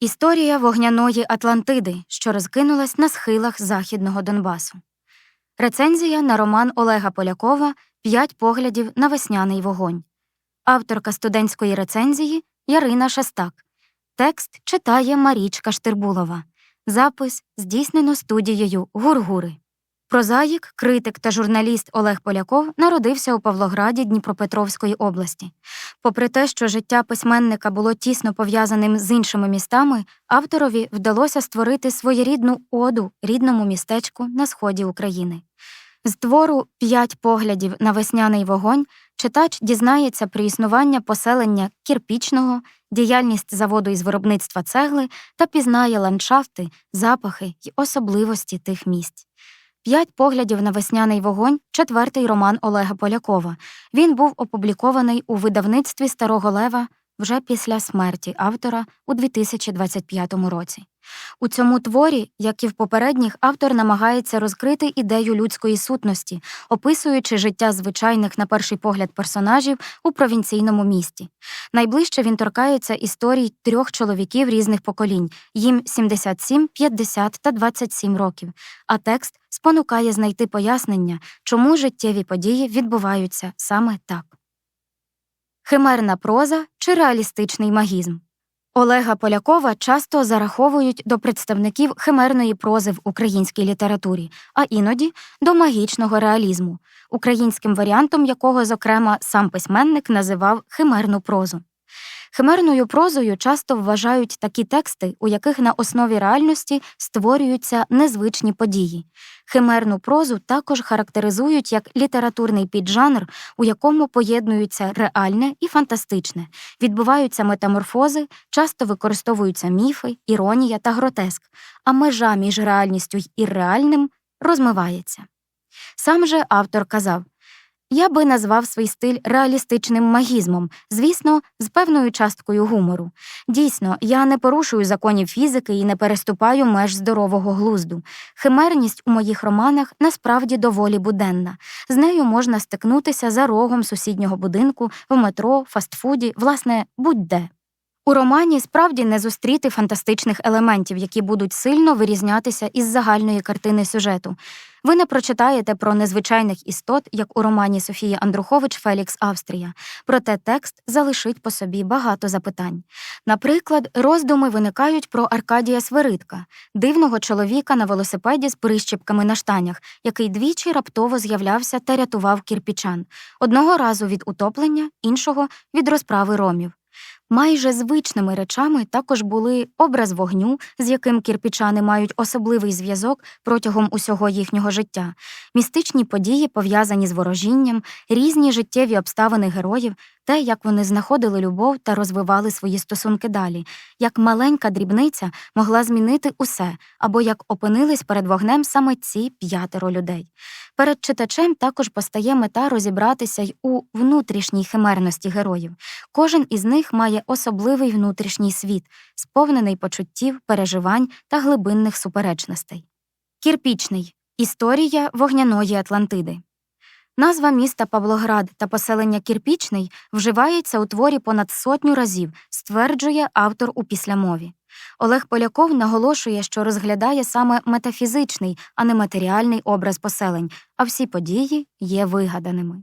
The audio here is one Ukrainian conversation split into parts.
Історія вогняної Атлантиди, що розкинулась на схилах західного Донбасу. Рецензія на роман Олега Полякова П'ять поглядів на весняний вогонь. Авторка студентської рецензії Ярина Шастак. Текст читає Марічка Штирбулова. Запис здійснено студією Гургури. Прозаїк, критик та журналіст Олег Поляков народився у Павлограді Дніпропетровської області. Попри те, що життя письменника було тісно пов'язаним з іншими містами, авторові вдалося створити своєрідну оду рідному містечку на сході України. З твору П'ять поглядів на весняний вогонь читач дізнається про існування поселення кірпічного, діяльність заводу із виробництва цегли та пізнає ландшафти, запахи й особливості тих місць. П'ять поглядів на весняний вогонь четвертий роман Олега Полякова. Він був опублікований у видавництві Старого Лева вже після смерті автора у 2025 році. У цьому творі, як і в попередніх, автор намагається розкрити ідею людської сутності, описуючи життя звичайних, на перший погляд, персонажів у провінційному місті. Найближче він торкається історій трьох чоловіків різних поколінь їм 77, 50 та 27 років, а текст спонукає знайти пояснення, чому життєві події відбуваються саме так. Химерна проза чи реалістичний магізм. Олега Полякова часто зараховують до представників химерної прози в українській літературі, а іноді до магічного реалізму, українським варіантом якого, зокрема, сам письменник називав химерну прозу. Химерною прозою часто вважають такі тексти, у яких на основі реальності створюються незвичні події. Химерну прозу також характеризують як літературний піджанр, у якому поєднуються реальне і фантастичне, відбуваються метаморфози, часто використовуються міфи, іронія та гротеск, а межа між реальністю й ірреальним розмивається. Сам же автор казав я би назвав свій стиль реалістичним магізмом, звісно, з певною часткою гумору. Дійсно, я не порушую законів фізики і не переступаю меж здорового глузду. Химерність у моїх романах насправді доволі буденна. З нею можна стикнутися за рогом сусіднього будинку, в метро, фастфуді, власне, будь-де. У романі справді не зустріти фантастичних елементів, які будуть сильно вирізнятися із загальної картини сюжету. Ви не прочитаєте про незвичайних істот, як у романі Софії Андрухович Фелікс Австрія, проте текст залишить по собі багато запитань. Наприклад, роздуми виникають про Аркадія Свиридка, дивного чоловіка на велосипеді з прищепками на штанях, який двічі раптово з'являвся та рятував кірпічан одного разу від утоплення, іншого від розправи ромів. Майже звичними речами також були образ вогню, з яким кірпічани мають особливий зв'язок протягом усього їхнього життя, містичні події, пов'язані з ворожінням, різні життєві обставини героїв, те, як вони знаходили любов та розвивали свої стосунки далі, як маленька дрібниця могла змінити усе, або як опинились перед вогнем саме ці п'ятеро людей. Перед читачем також постає мета розібратися й у внутрішній химерності героїв. Кожен із них має особливий внутрішній світ, сповнений почуттів, переживань та глибинних суперечностей. Кірпічний історія вогняної Атлантиди. Назва міста Павлоград та поселення Кірпічний вживається у творі понад сотню разів, стверджує автор у післямові. Олег Поляков наголошує, що розглядає саме метафізичний, а не матеріальний образ поселень, а всі події є вигаданими.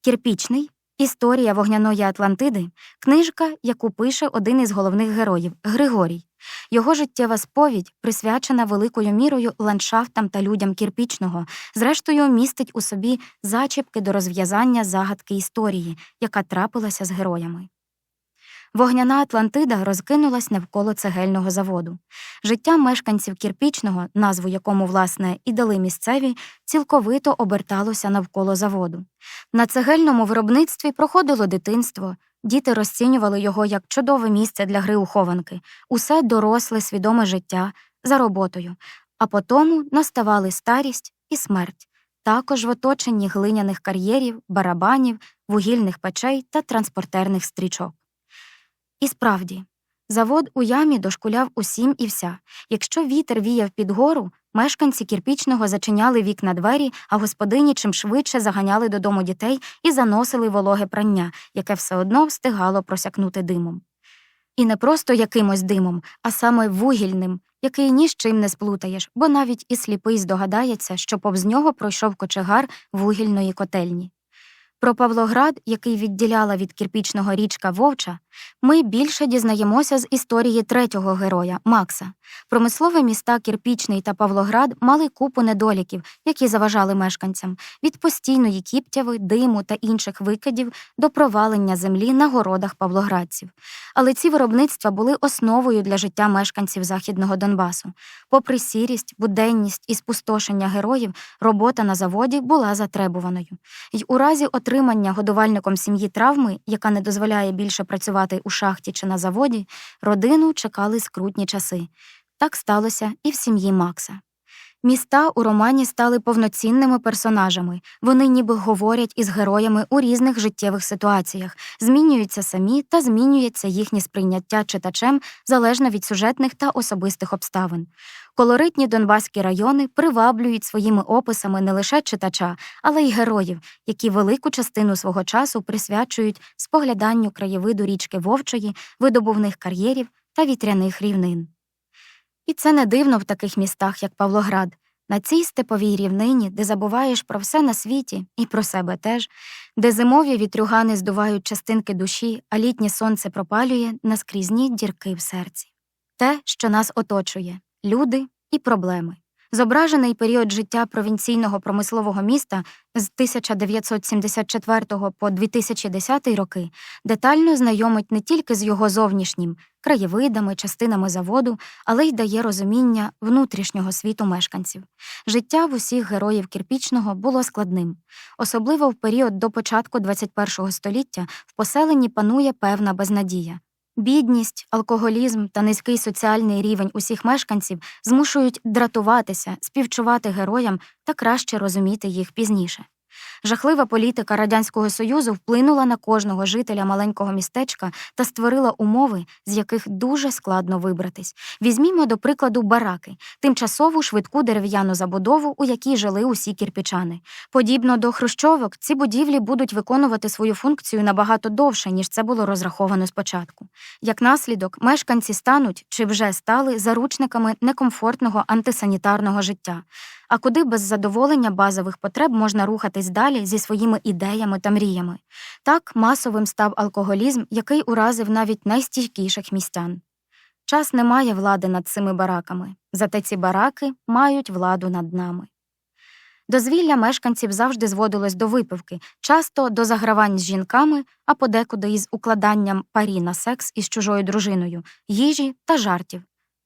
Кірпічний Історія вогняної Атлантиди книжка, яку пише один із головних героїв Григорій. Його життєва сповідь присвячена великою мірою ландшафтам та людям кірпічного, зрештою, містить у собі зачіпки до розв'язання загадки історії, яка трапилася з героями. Вогняна Атлантида розкинулась навколо цегельного заводу. Життя мешканців кірпічного, назву якому, власне, і дали місцеві, цілковито оберталося навколо заводу. На цегельному виробництві проходило дитинство, діти розцінювали його як чудове місце для гри у хованки, усе доросле, свідоме життя за роботою, а потому наставали старість і смерть. Також в оточенні глиняних кар'єрів, барабанів, вугільних печей та транспортерних стрічок. І справді, завод у ямі дошкуляв усім і вся. Якщо вітер віяв під гору, мешканці кірпічного зачиняли вікна двері, а господині чим швидше заганяли додому дітей і заносили вологе прання, яке все одно встигало просякнути димом. І не просто якимось димом, а саме вугільним, який ні з чим не сплутаєш, бо навіть і сліпий здогадається, що повз нього пройшов кочегар вугільної котельні. Про Павлоград, який відділяла від кірпічного річка Вовча, ми більше дізнаємося з історії третього героя Макса. Промислові міста Кірпічний та Павлоград мали купу недоліків, які заважали мешканцям від постійної кіптяви, диму та інших викидів до провалення землі на городах павлоградців. Але ці виробництва були основою для життя мешканців Західного Донбасу. Попри сірість, буденність і спустошення героїв, робота на заводі була затребуваною. Й у разі отримання годувальником сім'ї травми, яка не дозволяє більше працювати у шахті чи на заводі, родину чекали скрутні часи. Так сталося і в сім'ї Макса. Міста у романі стали повноцінними персонажами. Вони ніби говорять із героями у різних життєвих ситуаціях, змінюються самі та змінюється їхнє сприйняття читачем залежно від сюжетних та особистих обставин. Колоритні донбаські райони приваблюють своїми описами не лише читача, але й героїв, які велику частину свого часу присвячують спогляданню краєвиду річки Вовчої, видобувних кар'єрів та вітряних рівнин. І це не дивно в таких містах, як Павлоград, на цій степовій рівнині, де забуваєш про все на світі і про себе теж, де зимові вітрюгани здувають частинки душі, а літнє сонце пропалює наскрізні дірки в серці. Те, що нас оточує люди і проблеми. Зображений період життя провінційного промислового міста з 1974 по 2010 роки детально знайомить не тільки з його зовнішнім краєвидами, частинами заводу, але й дає розуміння внутрішнього світу мешканців. Життя в усіх героїв кірпічного було складним. Особливо в період до початку 21 століття в поселенні панує певна безнадія. Бідність, алкоголізм та низький соціальний рівень усіх мешканців змушують дратуватися, співчувати героям та краще розуміти їх пізніше. Жахлива політика Радянського Союзу вплинула на кожного жителя маленького містечка та створила умови, з яких дуже складно вибратись. Візьмімо, до прикладу, бараки, тимчасову швидку дерев'яну забудову, у якій жили усі кірпічани. Подібно до хрущовок, ці будівлі будуть виконувати свою функцію набагато довше, ніж це було розраховано спочатку. Як наслідок, мешканці стануть чи вже стали заручниками некомфортного антисанітарного життя. А куди без задоволення базових потреб можна рухатись далі зі своїми ідеями та мріями? Так масовим став алкоголізм, який уразив навіть найстійкіших містян. Час не має влади над цими бараками, зате ці бараки мають владу над нами. Дозвілля мешканців завжди зводилось до випивки, часто до загравань з жінками, а подекуди із укладанням парі на секс із чужою дружиною, їжі та жартів.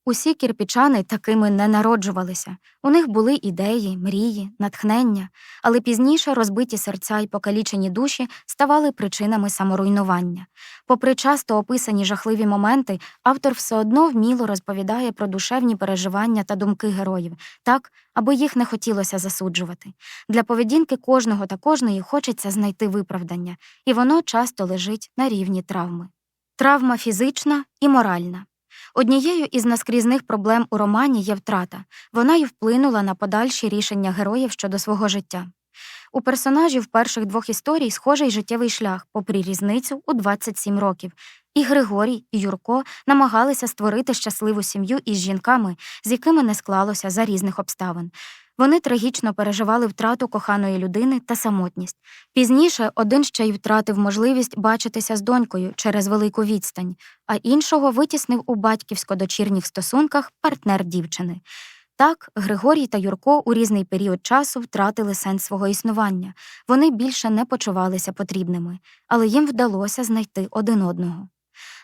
Усі кірпічани такими не народжувалися. У них були ідеї, мрії, натхнення, але пізніше розбиті серця й покалічені душі ставали причинами саморуйнування. Попри часто описані жахливі моменти, автор все одно вміло розповідає про душевні переживання та думки героїв, так, аби їх не хотілося засуджувати. Для поведінки кожного та кожної хочеться знайти виправдання, і воно часто лежить на рівні травми. Травма фізична і моральна. Однією із наскрізних проблем у романі є втрата. Вона й вплинула на подальші рішення героїв щодо свого життя. У персонажів перших двох історій схожий життєвий шлях, попри різницю у 27 років. І Григорій, і Юрко намагалися створити щасливу сім'ю із жінками, з якими не склалося за різних обставин. Вони трагічно переживали втрату коханої людини та самотність. Пізніше один ще й втратив можливість бачитися з донькою через велику відстань, а іншого витіснив у батьківсько-дочірніх стосунках партнер дівчини. Так, Григорій та Юрко у різний період часу втратили сенс свого існування. Вони більше не почувалися потрібними, але їм вдалося знайти один одного.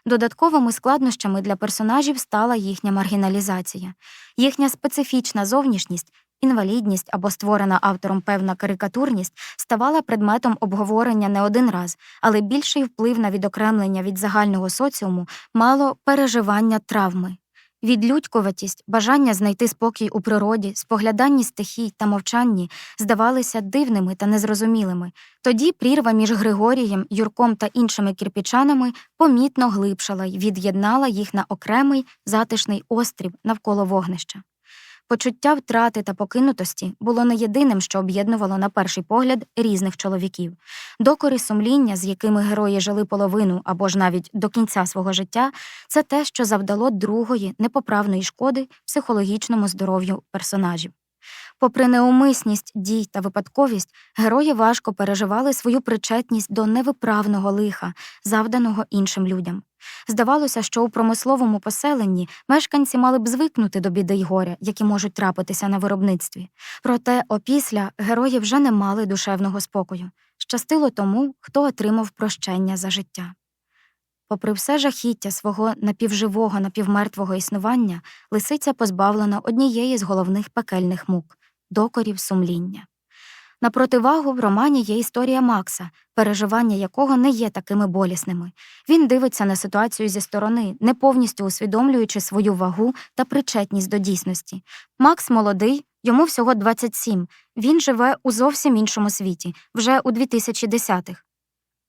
Додатковими складнощами для персонажів стала їхня маргіналізація, їхня специфічна зовнішність Інвалідність або створена автором певна карикатурність ставала предметом обговорення не один раз, але більший вплив на відокремлення від загального соціуму мало переживання травми. Відлюдькуватість, бажання знайти спокій у природі, спогляданні стихій та мовчанні здавалися дивними та незрозумілими. Тоді прірва між Григорієм, Юрком та іншими кірпічанами помітно глибшала й від'єднала їх на окремий затишний острів навколо вогнища. Почуття втрати та покинутості було не єдиним, що об'єднувало на перший погляд різних чоловіків. Докори сумління, з якими герої жили половину або ж навіть до кінця свого життя, це те, що завдало другої непоправної шкоди психологічному здоров'ю персонажів. Попри неумисність дій та випадковість, герої важко переживали свою причетність до невиправного лиха, завданого іншим людям. Здавалося, що у промисловому поселенні мешканці мали б звикнути до біди й горя, які можуть трапитися на виробництві. Проте опісля герої вже не мали душевного спокою. Щастило тому, хто отримав прощення за життя. Попри все жахіття свого напівживого, напівмертвого існування, лисиця позбавлена однієї з головних пекельних мук докорів сумління. На противагу в романі є історія Макса, переживання якого не є такими болісними. Він дивиться на ситуацію зі сторони, не повністю усвідомлюючи свою вагу та причетність до дійсності. Макс молодий, йому всього 27, він живе у зовсім іншому світі, вже у 2010-х.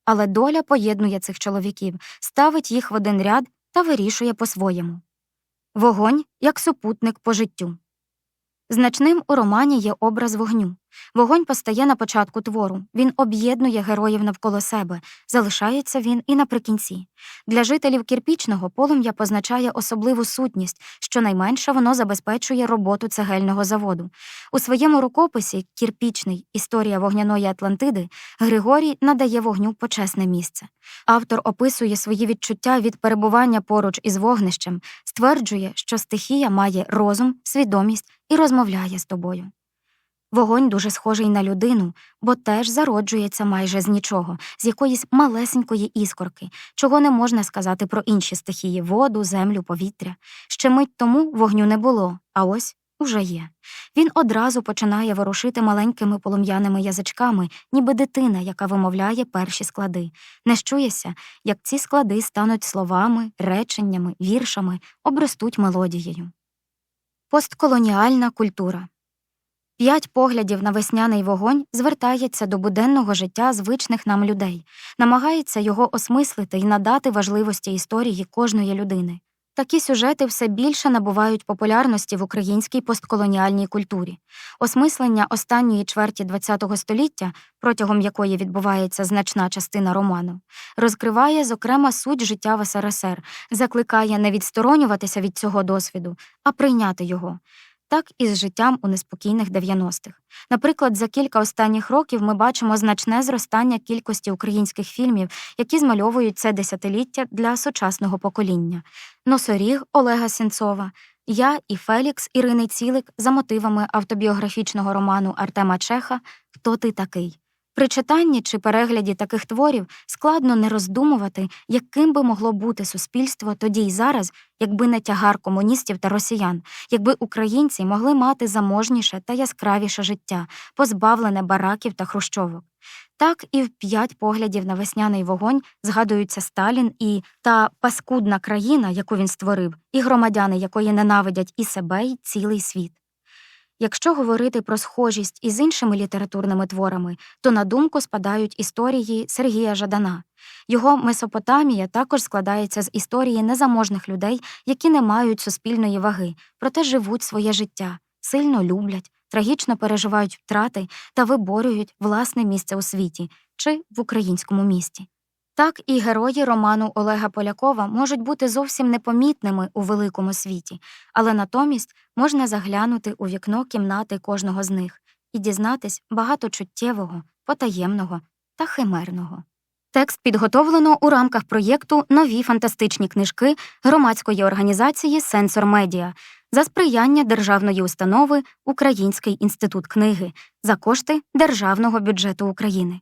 Але доля поєднує цих чоловіків, ставить їх в один ряд та вирішує по-своєму. Вогонь як супутник по життю. Значним у романі є образ вогню. Вогонь постає на початку твору, він об'єднує героїв навколо себе, залишається він і наприкінці. Для жителів кірпічного полум'я позначає особливу сутність, щонайменше воно забезпечує роботу цегельного заводу. У своєму рукописі Кірпічний історія вогняної Атлантиди Григорій надає вогню почесне місце. Автор описує свої відчуття від перебування поруч із вогнищем, стверджує, що стихія має розум, свідомість і розмовляє з тобою. Вогонь дуже схожий на людину, бо теж зароджується майже з нічого, з якоїсь малесенької іскорки, чого не можна сказати про інші стихії воду, землю, повітря. Ще мить тому вогню не було, а ось уже є. Він одразу починає ворушити маленькими полум'яними язичками, ніби дитина, яка вимовляє перші склади. Не щуєся, як ці склади стануть словами, реченнями, віршами, обростуть мелодією. Постколоніальна культура П'ять поглядів на весняний вогонь звертається до буденного життя звичних нам людей, намагається його осмислити і надати важливості історії кожної людини. Такі сюжети все більше набувають популярності в українській постколоніальній культурі. Осмислення останньої чверті ХХ століття, протягом якої відбувається значна частина роману, розкриває, зокрема, суть життя в СРСР, закликає не відсторонюватися від цього досвіду, а прийняти його так і з життям у неспокійних 90-х. Наприклад, за кілька останніх років ми бачимо значне зростання кількості українських фільмів, які змальовують це десятиліття для сучасного покоління. Носоріг Олега Сенцова, я і Фелікс Ірини Цілик за мотивами автобіографічного роману Артема Чеха Хто ти такий? При читанні чи перегляді таких творів складно не роздумувати, яким би могло бути суспільство тоді й зараз, якби не тягар комуністів та росіян, якби українці могли мати заможніше та яскравіше життя, позбавлене бараків та хрущовок. Так і в п'ять поглядів на весняний вогонь згадуються Сталін і та паскудна країна, яку він створив, і громадяни, якої ненавидять і себе, і цілий світ. Якщо говорити про схожість із іншими літературними творами, то на думку спадають історії Сергія Жадана. Його Месопотамія також складається з історії незаможних людей, які не мають суспільної ваги, проте живуть своє життя, сильно люблять, трагічно переживають втрати та виборюють власне місце у світі чи в українському місті. Так і герої роману Олега Полякова можуть бути зовсім непомітними у великому світі, але натомість можна заглянути у вікно кімнати кожного з них і дізнатись багато чуттєвого, потаємного та химерного. Текст підготовлено у рамках проєкту Нові фантастичні книжки громадської організації Сенсор Медіа за сприяння державної установи Український інститут книги за кошти Державного бюджету України.